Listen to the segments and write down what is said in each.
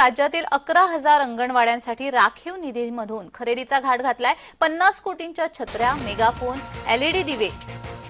राज्यातील अकरा हजार अंगणवाड्यांसाठी राखीव निधीमधून खरेदीचा घाट घातलाय. पन्नास कोटींच्या छत्र्या मेगाफोन एलईडी दिवे.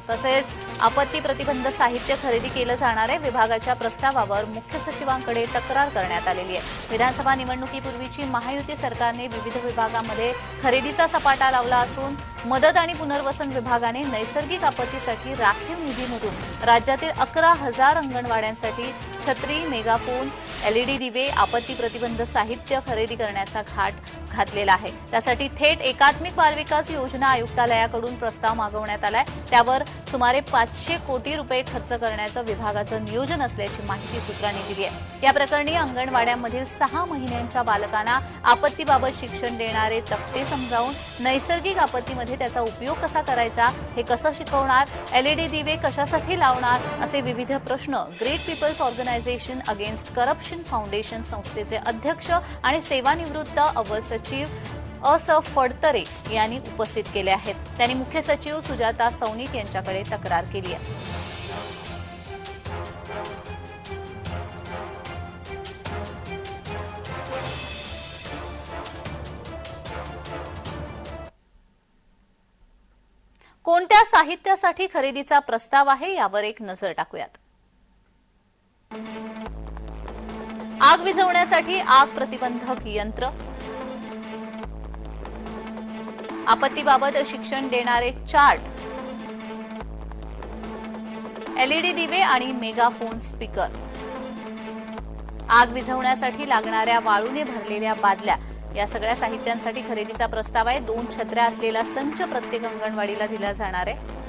तसेच आपत्ती प्रतिबंध साहित्य खरेदी केलं जाणार आहे. विभागाच्या प्रस्तावावर मुख्य सचिवांकडे तक्रार करण्यात आलेली आहे. विधानसभा निवडणुकीपूर्वीची महायुती सरकारने विविध विभागामध्ये खरेदीचा सपाटा लावला असून मदत आणि पुनर्वसन विभागाने नैसर्गिक आपत्तीसाठी राखीव निधीमधून राज्यातील अकरा हजार अंगणवाड्यांसाठी छत्री मेगाफोन एलईडी दिवे आपत्ती प्रतिबंध साहित्य खरेदी करण्याचा घाट घातलेला आहे. त्यासाठी थेट एकात्मिक बालविकास योजना आयुक्तालयाकडून प्रस्ताव मागवण्यात आलाय. त्यावर सुमारे पाचशे कोटी रुपये खर्च करण्याचं विभागाचं नियोजन असल्याची माहिती सूत्रांनी दिली आहे. या प्रकरणी अंगणवाड्यांमधील सहा महिन्यांच्या बालकांना आपत्तीबाबत शिक्षण देणारे तक्ते समजावून नैसर्गिक आपत्तीमध्ये त्याचा उपयोग कसा करायचा हे कसं शिकवणार एलईडी दिवे कशासाठी लावणार असे विविध प्रश्न great peoples organisation against corruption foundation संस्थेचे अध्यक्ष आणि सेवानिवृत्त अवर सचिव अस फडतरे यांनी उपस्थित केले आहेत. त्यांनी मुख्य सचिव सुजाता सौनिक यांच्याकडे तक्रार केली आहे. कोणत्या साहित्यासाठी खरेदीचा प्रस्ताव आहे यावर एक नजर टाकूयात. आग विझवण्यासाठी आग प्रतिबंधक यंत्र आपत्तीबाबत शिक्षण देणारे चार्ट. एलईडी दिवे आणि मेगाफोन स्पीकर. आग विझवण्यासाठी लागणाऱ्या वाळूने भरलेल्या बादल्या. या सगळ्या साहित्यांसाठी खरेदीचा प्रस्ताव आहे. दोन छत्र्या असलेला संच प्रत्येक अंगणवाडीला दिला जाणार आहे.